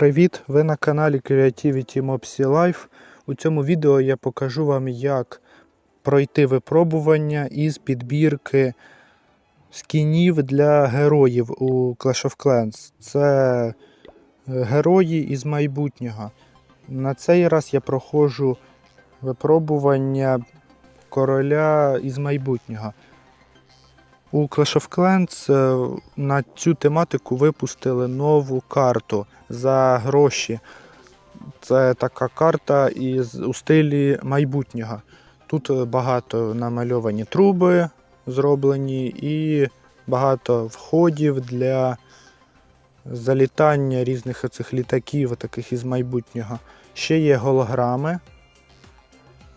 Привіт! Ви на каналі Creativity Mopsy Life. У цьому відео я покажу вам, як пройти випробування із підбірки скінів для героїв у Clash of Clans. Це е, герої із майбутнього. На цей раз я проходжу випробування короля із майбутнього. У Clash of Clans е, на цю тематику випустили нову карту за гроші. Це така карта із, у стилі майбутнього. Тут е, багато намальовані труби зроблені і багато входів для залітання різних оцих літаків, таких із майбутнього. Ще є голограми.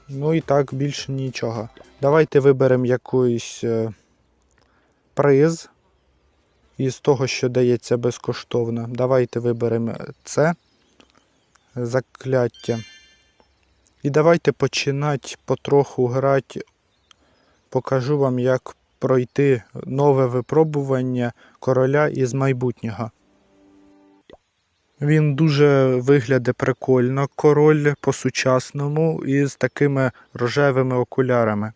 Ну і так більше нічого. Давайте виберемо якийсь е, приз із того, що дається безкоштовно. Давайте виберемо це закляття. І давайте починати потроху грати. Покажу вам, як пройти нове випробування короля із майбутнього. Він дуже виглядає прикольно, король по-сучасному із такими рожевими окулярами.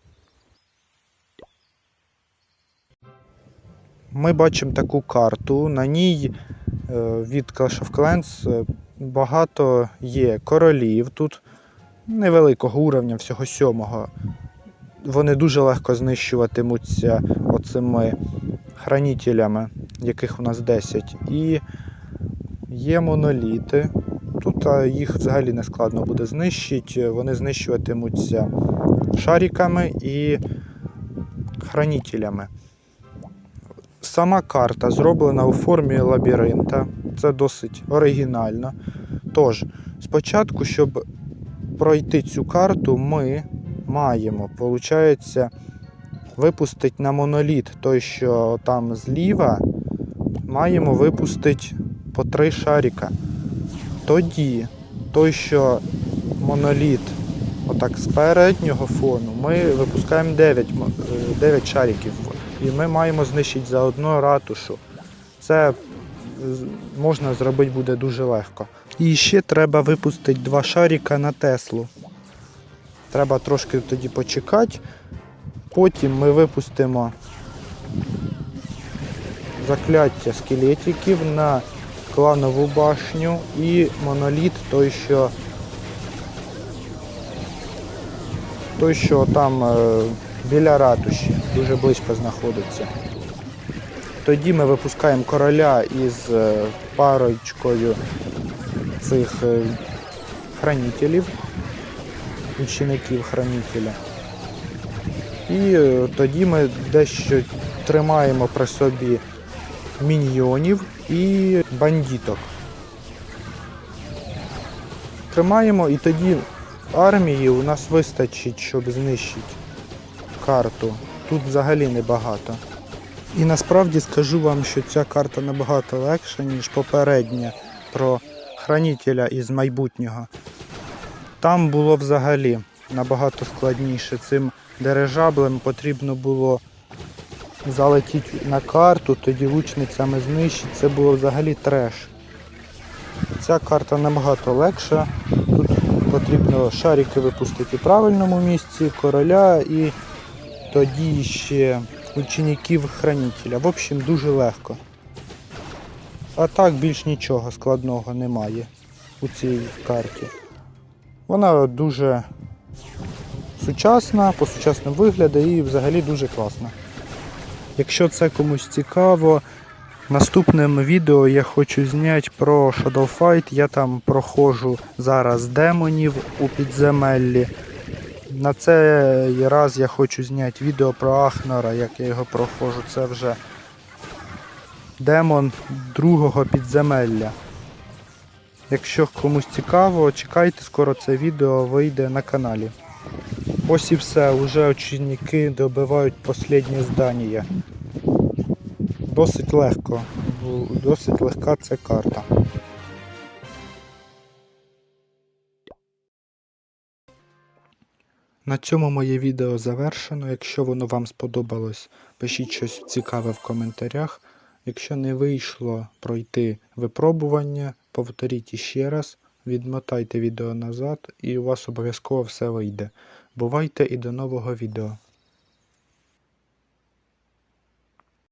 Ми бачимо таку карту. На ній е, від Clash of Clans е, багато є королів. Тут невеликого уровня, всього сьомого. Вони дуже легко знищуватимуться оцими хранителями, яких у нас 10. І є моноліти. Тут їх взагалі не складно буде знищити. Вони знищуватимуться шариками і хранителями. Сама карта зроблена у формі лабіринта. Це досить оригінально. Тож, спочатку, щоб пройти цю карту, ми маємо, виходить, випустити на моноліт той, що там зліва, маємо випустити по три шарика. Тоді той, що моноліт отак з переднього фону, ми випускаємо 9, мо- е, 9 шариків. І ми маємо знищити за одну ратушу. Це можна зробити буде дуже легко. І ще треба випустити два шарика на Теслу. Треба трошки тоді почекати. Потім ми випустимо закляття скелетиків на кланову башню і моноліт той, що той, що там е, біля ратуші, дуже близько знаходиться. Тоді ми випускаємо короля із е, парочкою цих е, хранителів, учеників хранителя. І е, тоді ми дещо тримаємо при собі міньйонів і бандіток. Тримаємо і тоді армії у нас вистачить, щоб знищити карту. Тут взагалі небагато. І насправді скажу вам, що ця карта набагато легша, ніж попередня про хранителя із майбутнього. Там було взагалі набагато складніше. Цим дирижаблем потрібно було залетіти на карту, тоді лучницями знищити. Це було взагалі треш. Ця карта набагато легша. Тут потрібно шарики випустити в правильному місці, короля і тоді ще учеників хранителя. В общем, дуже легко. А так більш нічого складного немає у цій карті. Вона дуже сучасна, по-сучасному виглядає і взагалі дуже класна. Якщо це комусь цікаво, наступним відео я хочу зняти про Shadow Fight. Я там проходжу зараз демонів у підземеллі. На цей раз я хочу зняти відео про Ахнора, як я його проходжу. Це вже демон другого підземелля. Якщо комусь цікаво, чекайте, скоро це відео вийде на каналі. Ось і все, уже ученики добивають останнє здання. Досить легко, досить легка ця карта. На цьому моє відео завершено. Якщо воно вам сподобалось, пишіть щось цікаве в коментарях. Якщо не вийшло пройти випробування, повторіть іще раз, відмотайте відео назад і у вас обов'язково все вийде. Бувайте і до нового відео.